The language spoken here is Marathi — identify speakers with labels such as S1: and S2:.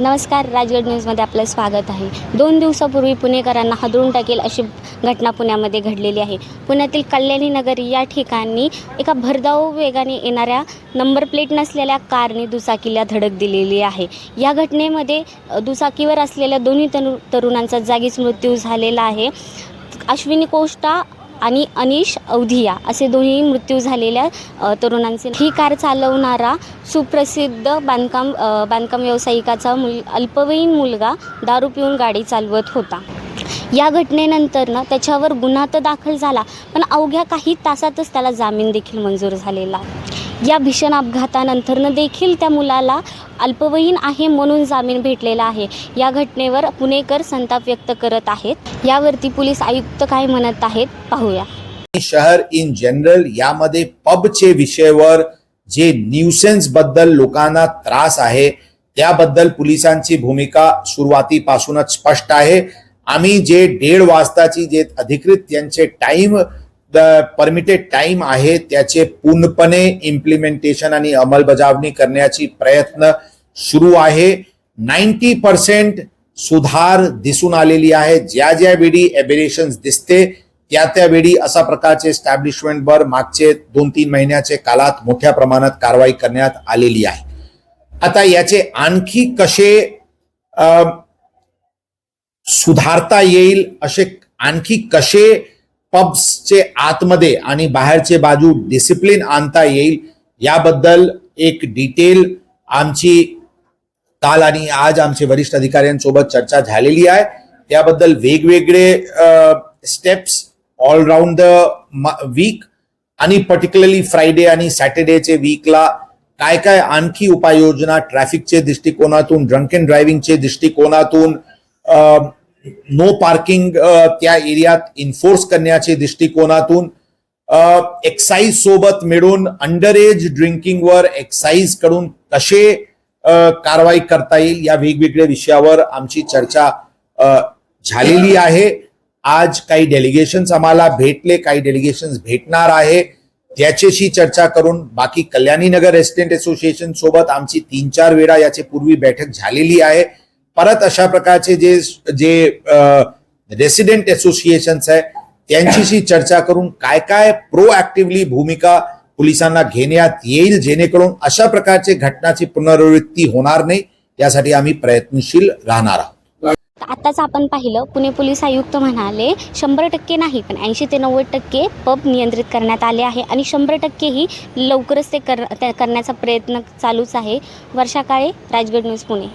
S1: नमस्कार राजगड न्यूजमध्ये आपलं स्वागत आहे. दोन दिवसापूर्वी पुणेकरांना हादरून टाकेल अशी घटना पुण्यामध्ये घडलेली आहे. पुण्यातील कल्याणी नगर या ठिकाणी एका भरधाव वेगाने येणाऱ्या नंबर प्लेट नसलेल्या कारने दुचाकीला धडक दिलेली आहे. या घटनेमध्ये दुचाकीवर असलेल्या दोन्ही तनु तरुणांचा जागीच मृत्यू झालेला आहे. अश्विनी कोष्टा आणि अनिश अवधिया असे दोन्ही मृत्यू झालेल्या तरुणांचे ही कार चालवणारा सुप्रसिद्ध बांधकाम बांधकाम व्यावसायिकाचा मुल अल्पवयीन मुलगा दारू पिऊन गाडी चालवत होता. या घटनेनंतरनं त्याच्यावर गुन्हा तर दाखल झाला पण अवघ्या काही तासातच त्याला जामीन देखील मंजूर झालेला. या भीषण अपघातानंतरनं देखील त्या मुलाला अल्पवयीन आहे म्हणून जामीन भेटलेला आहे. या घटनेवर पुणेकर संताप व्यक्त करत आहेत. यावरती पोलीस आयुक्त काय म्हणत आहेत पाहूया.
S2: शहर इन जनरल यामध्ये पबचे विषयावर जे न्यूसेन्सबद्दल लोकांना त्रास आहे त्याबद्दल पोलिसांची भूमिका सुरुवातीपासूनच स्पष्ट आहे. आम्ही जे दीड वाजताची जे अधिकृत त्यांचे टाइम परमिटेड टाइम आहे त्याचे पूर्णपणे इम्प्लिमेंटेशन आणि अंमलबजावणी करण्याची प्रयत्न सुरू आहे. नाईन्टी पर्सेंट सुधार दिसून आलेली आहे. ज्या ज्या वेळी एबिरेशन दिसते त्या त्यावेळी अशा प्रकारचे एस्टॅब्लिशमेंटवर मागचे दोन तीन महिन्याचे काळात मोठ्या प्रमाणात कारवाई करण्यात आलेली आहे. आता याचे आणखी कसे सुधारता येईल असे आणखी कसे पब्सचे आतमध्ये आणि बाहेरचे बाजू डिसिप्लिन आणता येईल याबद्दल एक डिटेल आमची काल आणि आज आमचे वरिष्ठ अधिकाऱ्यांसोबत चर्चा झालेली आहे. त्याबद्दल वेगवेगळे steps all round the week आणि पर्टिक्युलरली फ्रायडे आणि सॅटर्डेचे वीकला काय काय आणखी उपाययोजना ट्रॅफिकचे दृष्टिकोनातून ड्रंक अँड ड्रायव्हिंगचे दृष्टिकोनातून नो पार्किंग uh, त्या एरियात इन्फोर्स करण्याचे दृष्टिकोनातून uh, एक्साईज सोबत मिळून अंडर एज ड्रिंकिंगवर एक्साईजकडून कसे uh, कारवाई करता येईल या वेगवेगळ्या विषयावर आमची चर्चा झालेली आहे. आज काही डेलिगेशन्स आम्हाला भेटले काही डेलिगेशन्स भेटणार आहे. त्याच्याशी चर्चा करून बाकी कल्याणी नगर रेसिडेंट असोसिएशन सोबत आमची तीन चार वेळा याची पूर्वी बैठक झालेली आहे. परत अशा प्रकारचे जे जे रेसिडेंट असोसिएशन्स आहे त्यांच्याशी चर्चा करून काय काय प्रोऍक्टिव्हली भूमिका पोलिसांना घेण्यात येईल जेणेकरून अशा प्रकारचे घटनाची पुनरावृत्ती होणार नाही यासाठी आम्ही प्रयत्नशील राहणार आहोत.
S1: आताच आपण पाहिलं पुणे पोलीस आयुक्त म्हणाले शंभर टक्के नाही पण ऐंशी ते नव्वद टक्के पब नियंत्रित करण्यात आले आहे आणि शंभर टक्केही लवकरच ते कर करण्याचा प्रयत्न चालूच आहे. वर्षा काळे राजगड न्यूज पुणे.